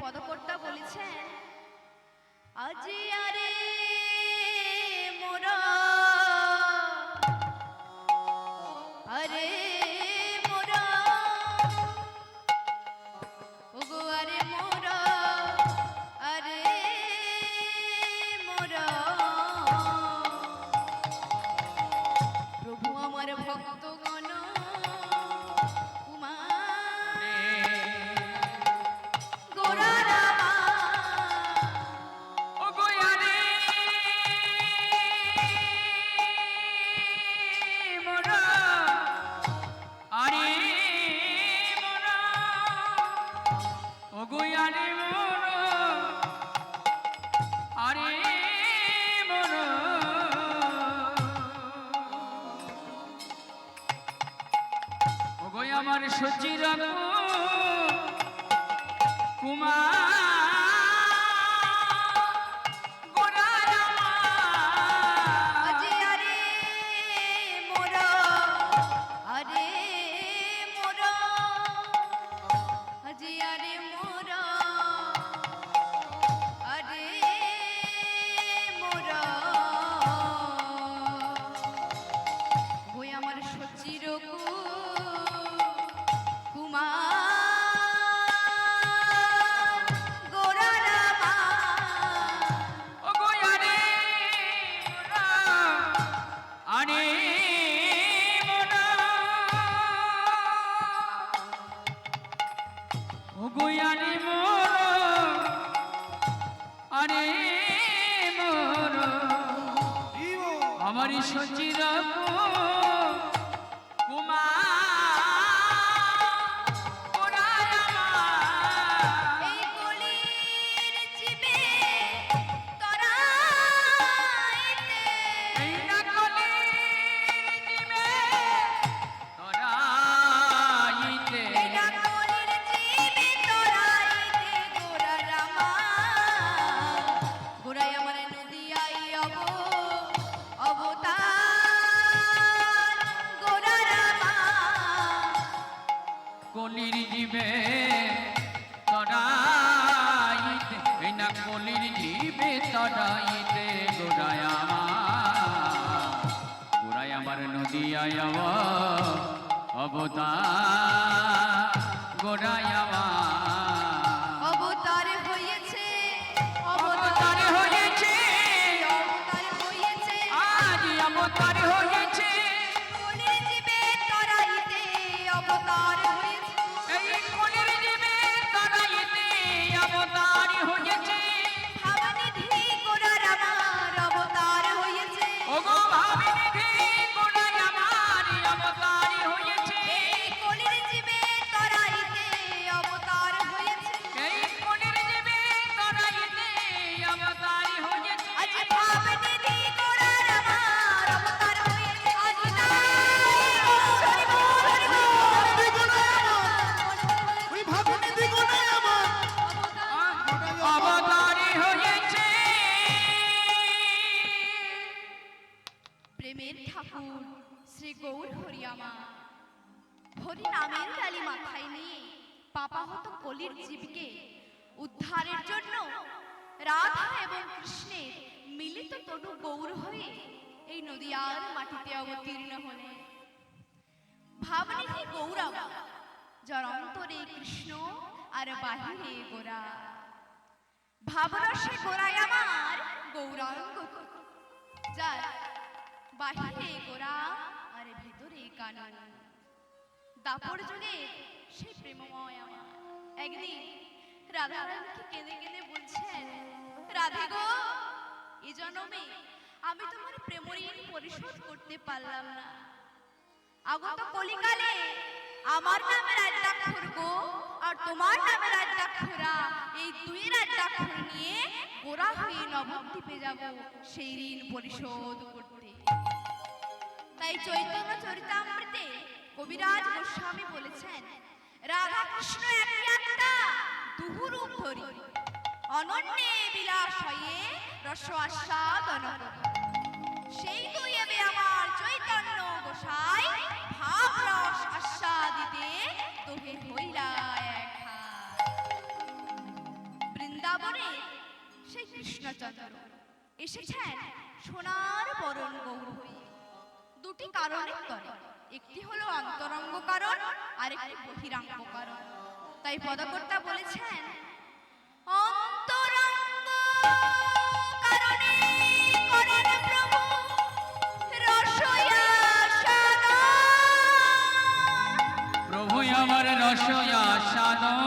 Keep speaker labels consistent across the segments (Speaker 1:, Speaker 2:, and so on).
Speaker 1: পদকর্তা বলেছেন আজ আরে
Speaker 2: চিরপুর
Speaker 1: গৌরব যার অন্তরে কৃষ্ণ আর বাহিরে গোরা ভাবরসে গোড়ায় আমার গৌরাঙ্গ যার বাহিরে গোরা আর ভেতরে কানন দাপর যুগে সে প্রেমময় আমার একদিন রাধা রানীকে কেঁদে কেঁদে বলছেন রাধে গো এ জন্মে আমি তোমার প্রেমরীণ পরিশোধ করতে পারলাম না আগত কলিকালে আমার নামে রাজাক্ষর গো আর তোমার নামে রাজাক্ষরা এই দুই রাজাক্ষর নিয়ে ওরা হয়ে নবদ্বীপে যাব সেই ঋণ পরিশোধ করতে তাই চৈতন্য চরিতামৃতে কবিরাজ গোস্বামী বলেছেন রাধা কৃষ্ণ একই আত্মা দুহুরূপ ধরি অনন্যে হয়ে রস আস্বাদন কৃষ্ণচন্দ্র এসেছেন সোনার বরণ গৌর হয়ে দুটি কারণে করে একটি হলো অন্তরঙ্গ কারণ আরেকটি বহিরাঙ্গ কারণ তাই পদকর্তা বলেছেন অন্তরঙ্গ কারণে করেন প্রভু রসয়া
Speaker 2: প্রভু আমার রসয়া সাধন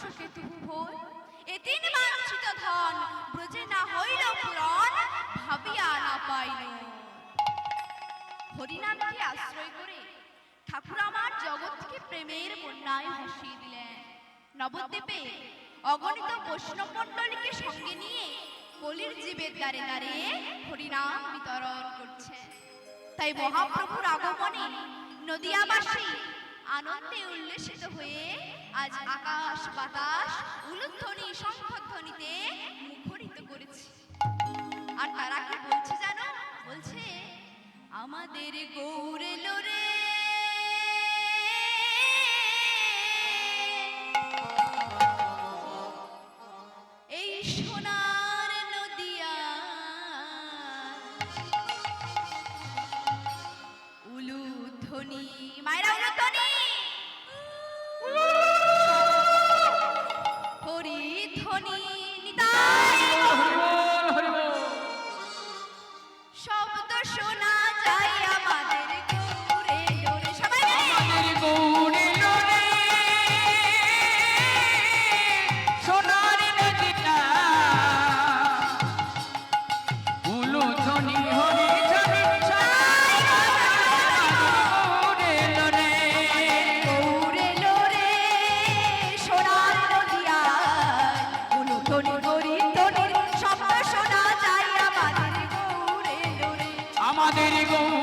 Speaker 1: শোকে তুহু ভোর এদিন বাঞ্ছিত ধন ব্রজে না হইল পুরন ভাবিয়া না পাইল হরিনামকে আশ্রয় করে ঠাকুর আমার জগৎকে প্রেমের বন্যায় ভাসিয়ে দিলেন নবদ্বীপে অগণিত বৈষ্ণব সঙ্গে নিয়ে কলির জীবের দ্বারে দ্বারে হরিনাম বিতরণ করছে তাই মহাপ্রভুর আগমনে নদিয়াবাসী আনন্দে উল্লেসিত হয়ে আজ আকাশ বাতাস উলুধ্বনি শঙ্খধ্বনিতে মুখরিত করেছে আর তারা কি বলছে জানো বলছে আমাদের গৌরে লোরে এই সোনা
Speaker 2: Here you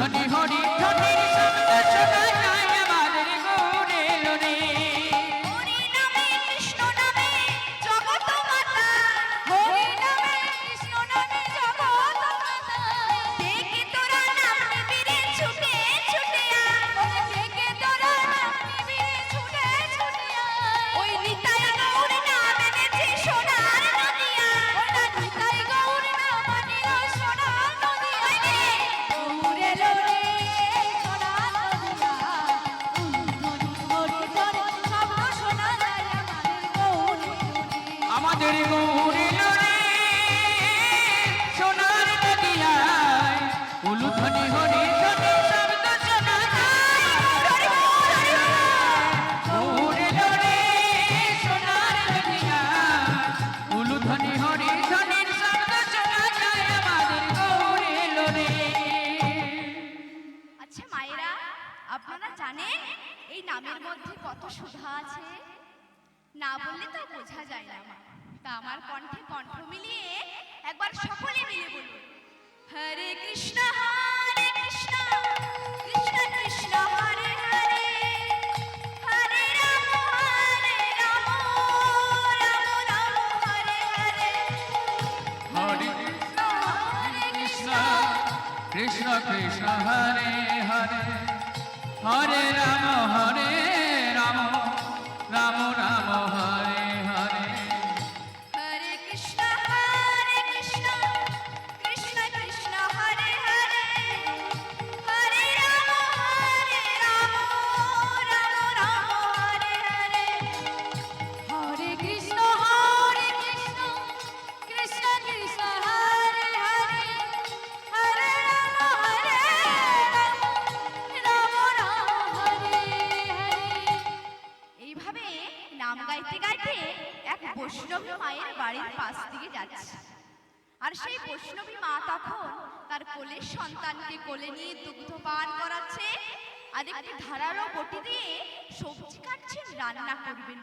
Speaker 2: ধনী হরি ধনী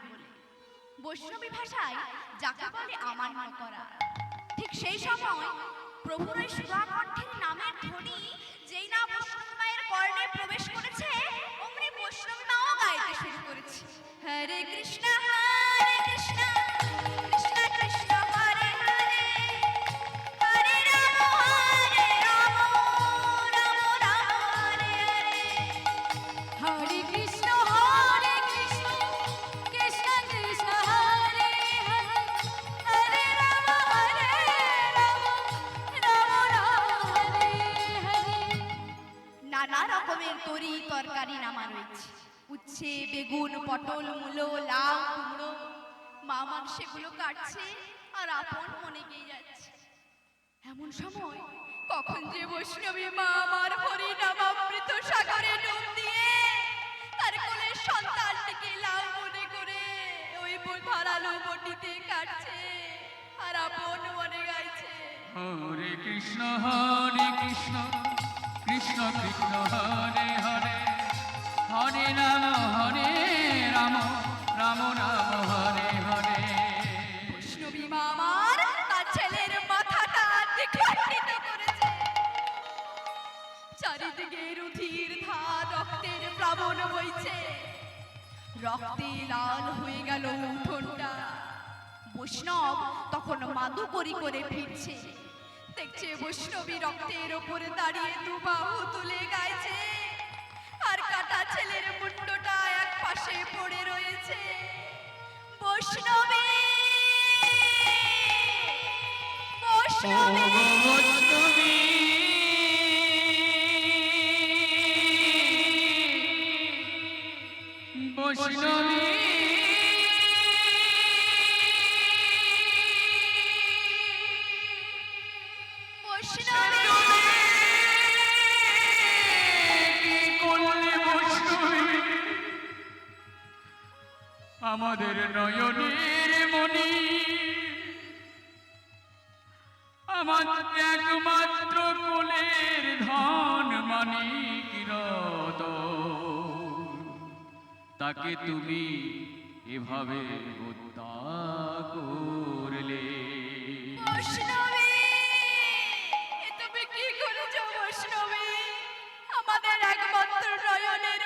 Speaker 1: পাবেন বলে বৈষ্ণবী ভাষায় যাকে বলে আমার মান করা ঠিক সেই সময় প্রভুর ওই সুরাকণ্ঠের নামের ধ্বনি যেই না বৈষ্ণবী মায়ের কর্ণে প্রবেশ করেছে অমনি বৈষ্ণবী মাও গাইতে শুরু করেছে হরে কৃষ্ণ হরে উচ্ছে বেগুন পটল মূলো লাউ কুমড়ো মা মা সেগুলো কাটছে আর আপন মনে গিয়ে যাচ্ছে এমন সময় কখন যে বৈষ্ণবী মা আমার হরিনাম অমৃত সাগরে ডুব দিয়ে তার কোলে সন্তানটিকে লাউ মনে করে ওই ধারালো বটিতে কাটছে আর আপন মনে গাইছে
Speaker 2: হরে কৃষ্ণ হরে কৃষ্ণ কৃষ্ণ কৃষ্ণ হরে হরে হরে রাম হরে রাম রাম রাম হরে হরে
Speaker 1: বৈষ্ণবী মামার তার ছেলের মাথাটা দ্বিখণ্ডিত করেছে চারিদিকে রুধির ধা রক্তের প্লাবন বইছে রক্তে লাল হয়ে গেল উঠোনটা বৈষ্ণব তখন মাদু করি করে ফিরছে দেখছে বৈষ্ণবী রক্তের ওপরে দাঁড়িয়ে দু তুলে গাইছে কাটা ছেলের মুন্ডটা এক পাশে পড়ে রয়েছে বৈষ্ণবী
Speaker 2: বৈষ্ণবী আমাদের নয়নের মনি আমার একমাত্র কুলের ধন মানি কিরত তাকে তুমি এভাবে হত্যা করলে
Speaker 1: তুমি কি করেছো বৈষ্ণবী আমাদের একমাত্র নয়নের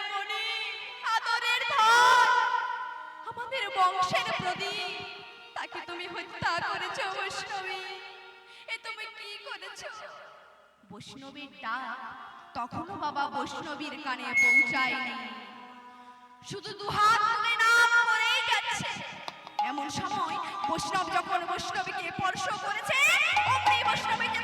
Speaker 1: বংশের প্রদীপ তাকে তুমি হত্যা করেছ বৈষ্ণবী এ তুমি কি করেছ বৈষ্ণবীর ডাক তখনও বাবা বৈষ্ণবীর কানে পৌঁছায়নি শুধু দুহাত তুলে নাম করেই যাচ্ছে এমন সময় বৈষ্ণব যখন বৈষ্ণবীকে স্পর্শ করেছে অমনি বৈষ্ণবীকে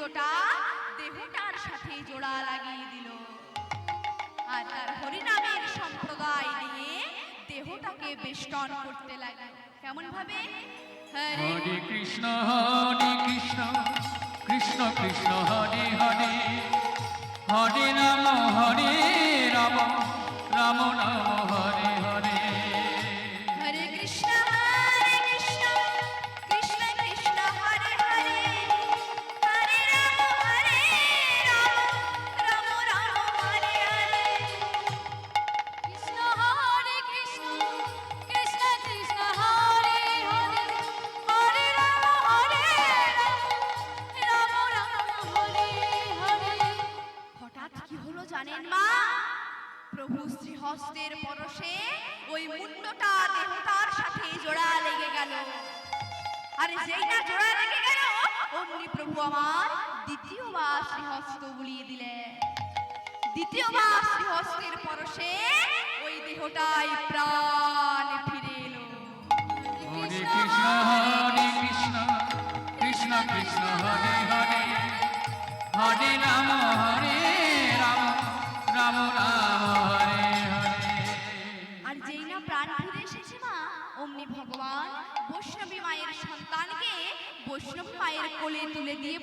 Speaker 1: শব্দটা দেহটার সাথে জোড়া লাগিয়ে দিল আর তার হরিনামের সম্প্রদায় নিয়ে দেহটাকে বেষ্টন করতে লাগে কেমন ভাবে
Speaker 2: হরে কৃষ্ণ হরে কৃষ্ণ কৃষ্ণ কৃষ্ণ হরে হরে হরে রাম হরে রাম রাম রাম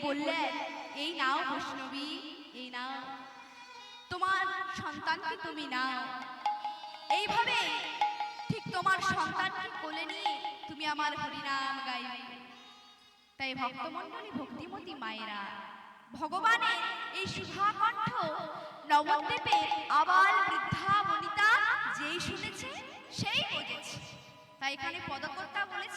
Speaker 1: বললেন এই নাও বৈষ্ণবী এই নাও তোমার সন্তানকে তুমি নাও এইভাবে ঠিক তোমার সন্তানকে কোলে নিয়ে তুমি আমার হরিনাম গাইবে তাই ভক্তমন্ডলী ভক্তিমতী মায়েরা ভগবানের এই শুভাকণ্ঠ নবদ্বীপে আবার বৃদ্ধা বনিতা যেই শুনেছে সেই বোঝেছে তাই এখানে পদকর্তা বলেছে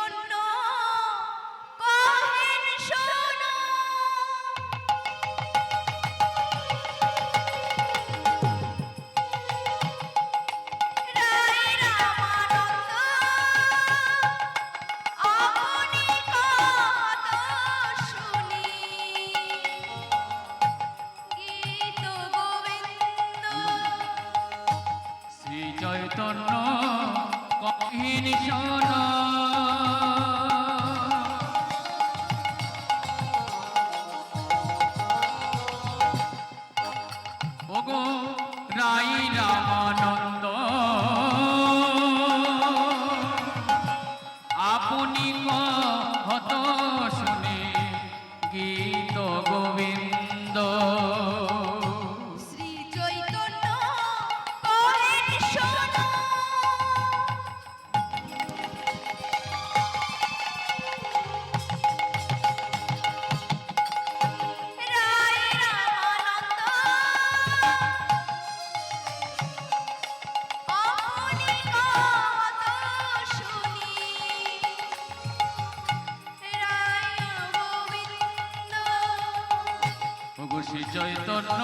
Speaker 2: ওগো শ্রী চৈতন্য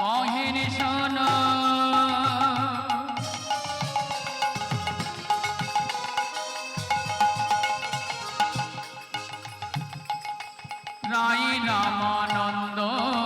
Speaker 2: কহিন শোনা রাই রামানন্দ